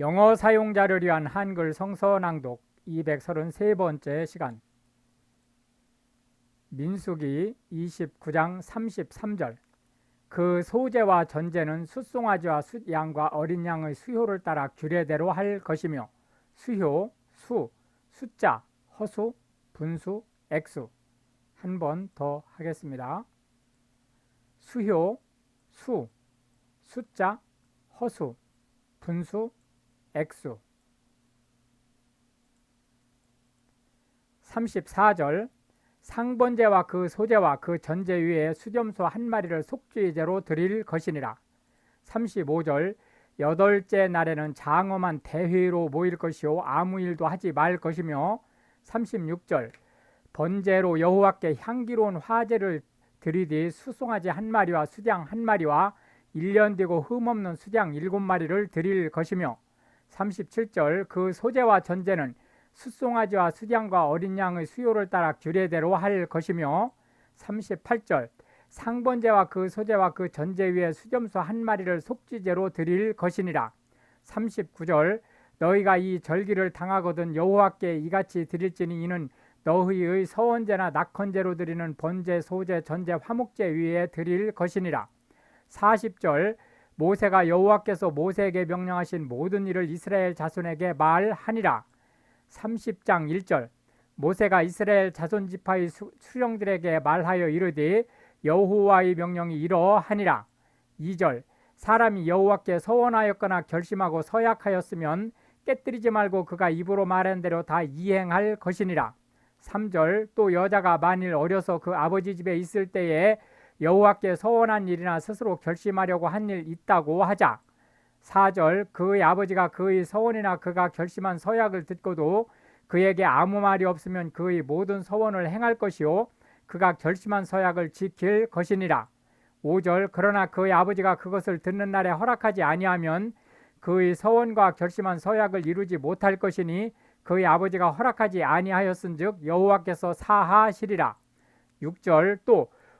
영어 사용자를 위한 한글 성서 낭독 233번째 시간. 민수기 29장 33절. 그 소재와 전제는 숫송아지와 숫양과 어린 양의 수효를 따라 규례대로 할 것이며 수효, 수, 숫자, 허수, 분수, 액수. 한 번 더 하겠습니다. 수효, 수, 숫자, 허수, 분수, 액수. 34절. 상번제와 그 소재와 그 전제 위에 수점소 한 마리를 속죄제로 드릴 것이니라. 35절. 여덟째 날에는 장엄한 대회로 모일 것이요 아무 일도 하지 말 것이며. 36절. 번제로 여호와께 향기로운 화제를 드리되 수송아지 한 마리와 수장 한 마리와 1년 되고 흠없는 수장 일곱 마리를 드릴 것이며 37절 그 소재와 전제는 숫송아지와 수장과 어린 양의 수요를 따라 규례대로 할 것이며 38절 상번제와 그 소재와 그 전제 위에 수점수 한 마리를 속지제로 드릴 것이니라. 39절 너희가 이 절기를 당하거든 여호와께 이같이 드릴지니 이는 너희의 서원제나 낙헌제로 드리는 번제, 소제, 전제, 화목제 위에 드릴 것이니라. 40절 모세가 여호와께서 모세에게 명령하신 모든 일을 이스라엘 자손에게 말하니라. 30장 1절 모세가 이스라엘 자손 지파의 수령들에게 말하여 이르되 여호와의 명령이 이러하니라. 2절 사람이 여호와께 서원하였거나 결심하고 서약하였으면 깨뜨리지 말고 그가 입으로 말한 대로 다 이행할 것이니라. 3절 또 여자가 만일 어려서 그 아버지 집에 있을 때에 여호와께 서원한 일이나 스스로 결심하려고 한 일 있다고 하자. 4절 그의 아버지가 그의 서원이나 그가 결심한 서약을 듣고도 그에게 아무 말이 없으면 그의 모든 서원을 행할 것이요 그가 결심한 서약을 지킬 것이니라. 5절 그러나 그의 아버지가 그것을 듣는 날에 허락하지 아니하면 그의 서원과 결심한 서약을 이루지 못할 것이니 그의 아버지가 허락하지 아니하였은즉 여호와께서 사하시리라. 6절 또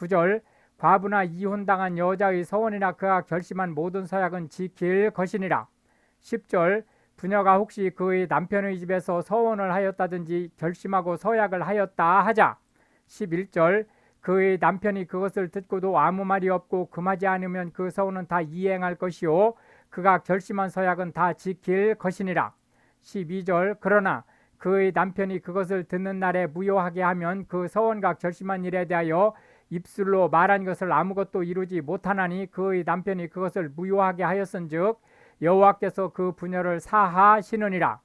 9절 과부나 이혼당한 여자의 서원이나 그가 결심한 모든 서약은 지킬 것이니라. 10절 부녀가 혹시 그의 남편의 집에서 서원을 하였다든지 결심하고 서약을 하였다 하자. 11절 그의 남편이 그것을 듣고도 아무 말이 없고 금하지 않으면 그 서원은 다 이행할 것이요 그가 결심한 서약은 다 지킬 것이니라. 12절 그러나 그의 남편이 그것을 듣는 날에 무효하게 하면 그 서원과 결심한 일에 대하여 입술로 말한 것을 아무것도 이루지 못하나니 그의 남편이 그것을 무효하게 하였은즉 여호와께서 그 부녀를 사하시느니라.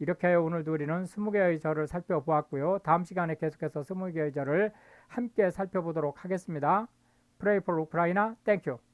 이렇게 오늘도 우리는 스무 개의 절을 살펴보았고요. 다음 시간에 계속해서 스무 개의 절을 함께 살펴보도록 하겠습니다. Pray for Ukraine. Thank you.